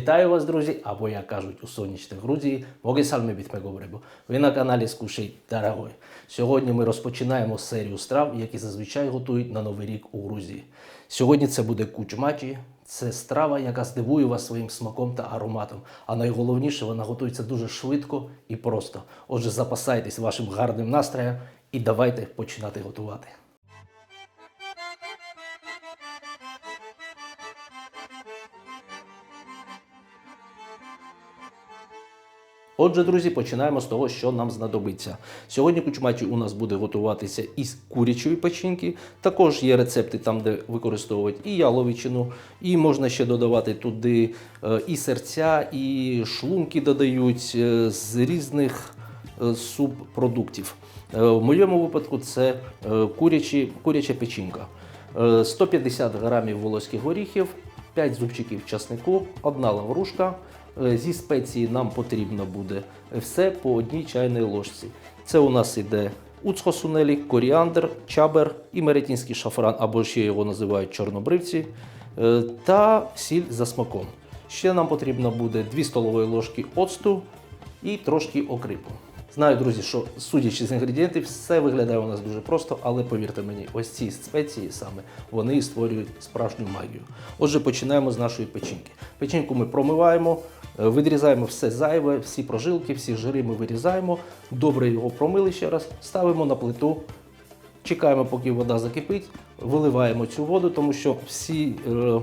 Вітаю вас, друзі! Або як кажуть у сонячній Грузії, Боги сальми від Мегобребу. Ви на каналі Скушай Дорогой. Сьогодні ми розпочинаємо серію страв, які зазвичай готують на Новий рік у Грузії. Сьогодні це буде кучмачі. Це страва, яка здивує вас своїм смаком та ароматом. А найголовніше, вона готується дуже швидко і просто. Отже, запасайтесь вашим гарним настроєм і давайте починати готувати. Отже, друзі, починаємо з того, що нам знадобиться. Сьогодні кучмачі у нас буде готуватися із курячої печінки. Також є рецепти там, де використовують і яловичину, і можна ще додавати туди е, і серця, і шлунки додають е, з різних е, субпродуктів. В моєму випадку це курячі, куряча печінка. Е, 150 грамів волоських горіхів, 5 зубчиків часнику, одна лаврушка. Е, Зі спеції нам потрібно буде все по одній чайній ложці. Це у нас іде уцхосунелі, коріандр, чабер і меретінський шафран, або ще його називають чорнобривці, е, та сіль за смаком. Ще нам потрібно буде 2 столові ложки оцту і трошки окрипу. Знаю, друзі, що судячи з інгредієнтів, все виглядає у нас дуже просто, але повірте мені, ось ці спеції саме вони і створюють справжню магію. Отже, починаємо з нашої печінки. Печінку ми промиваємо, відрізаємо все зайве, всі прожилки, всі жири ми вирізаємо. Добре його промили ще раз, ставимо на плиту, чекаємо, поки вода закипить, виливаємо цю воду, тому що всі. е,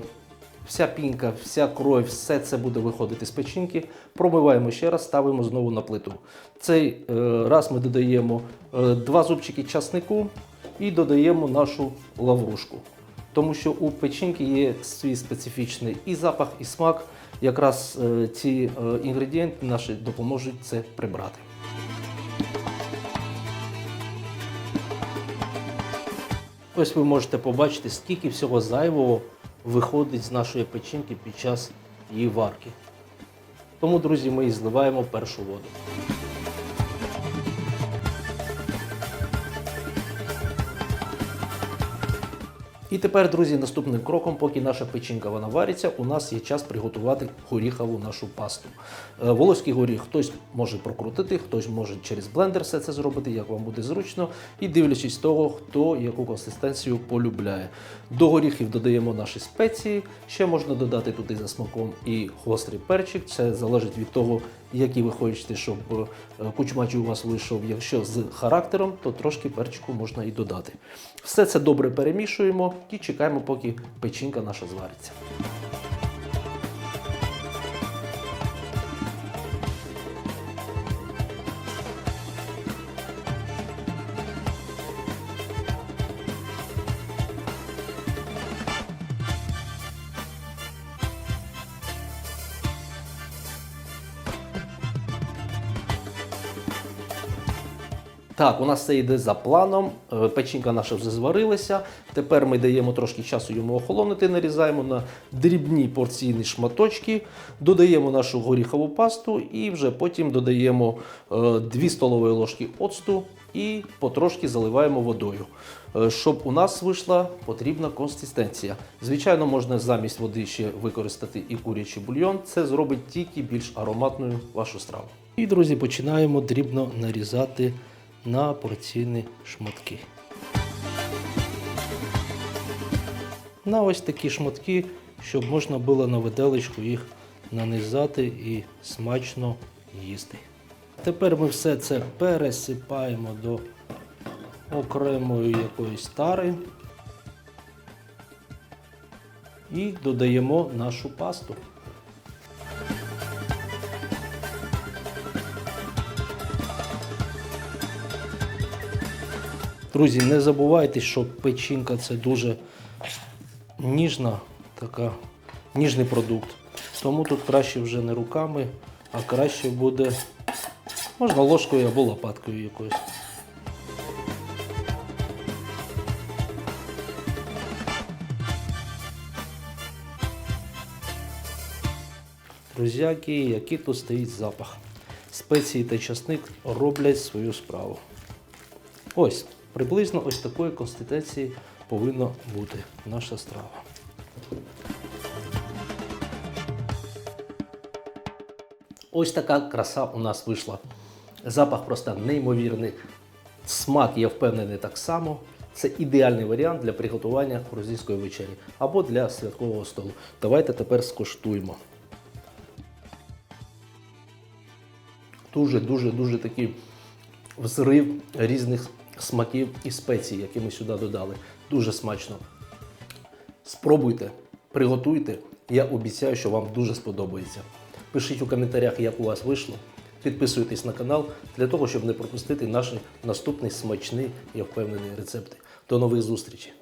Вся пінка, вся кров, все це буде виходити з печінки. Промиваємо ще раз, ставимо знову на плиту. Цей е, раз ми додаємо е, два зубчики часнику і додаємо нашу лаврушку. Тому що у печінки є свій специфічний і запах, і смак. Якраз е, ці е, інгредієнти наші допоможуть це прибрати. Ось ви можете побачити, скільки всього зайвого виходить з нашої печінки під час її варки. Тому, друзі, ми і зливаємо першу воду. І тепер, друзі, наступним кроком, поки наша печінка вона вариться, у нас є час приготувати горіхову нашу пасту. Е, Волоський горіх хтось може прокрутити, хтось може через блендер все це зробити, як вам буде зручно, і дивлячись того, хто яку консистенцію полюбляє. До горіхів додаємо наші спеції. Ще можна додати туди за смаком і гострий перчик. Це залежить від того, які ви хочете, щоб кучмачі кучмач у вас вийшов. Якщо з характером, то трошки перчику можна і додати. Все це добре перемішуємо і чекаємо, поки печінка наша звариться. Так, у нас все йде за планом. Е, Печінка наша вже зварилася. Тепер ми даємо трошки часу йому охолонути, нарізаємо на дрібні порційні шматочки, додаємо нашу горіхову пасту і вже потім додаємо 2 столові ложки оцту і потрошки заливаємо водою. Е, Щоб у нас вийшла потрібна консистенція. Звичайно, можна замість води ще використати і курячий бульйон. Це зробить тільки більш ароматною вашу страву. І, друзі, починаємо дрібно нарізати на порційні шматки. На ось такі шматки, щоб можна було на виделечку їх нанизати і смачно їсти. Тепер ми все це пересипаємо до окремої якоїсь тари і додаємо нашу пасту. Друзі, не забувайте, що печінка це дуже ніжна, така, ніжний продукт. Тому тут краще вже не руками, а краще буде можна ложкою або лопаткою якоюсь. Друзяки, який тут стоїть запах. Спеції та часник роблять свою справу. Ось, приблизно ось такої консистенції повинна бути наша страва. Ось така краса у нас вийшла. Запах просто неймовірний. Смак, я впевнений, так само. Це ідеальний варіант для приготування грузинської вечері або для святкового столу. Давайте тепер скуштуємо. Дуже, дуже, дуже такий взрив різних смаків і спецій, які ми сюди додали. Дуже смачно. Спробуйте, приготуйте. Я обіцяю, що вам дуже сподобається. Пишіть у коментарях, як у вас вийшло. Підписуйтесь на канал для того, щоб не пропустити наші наступні смачні, я впевнений, рецепти. До нових зустрічей!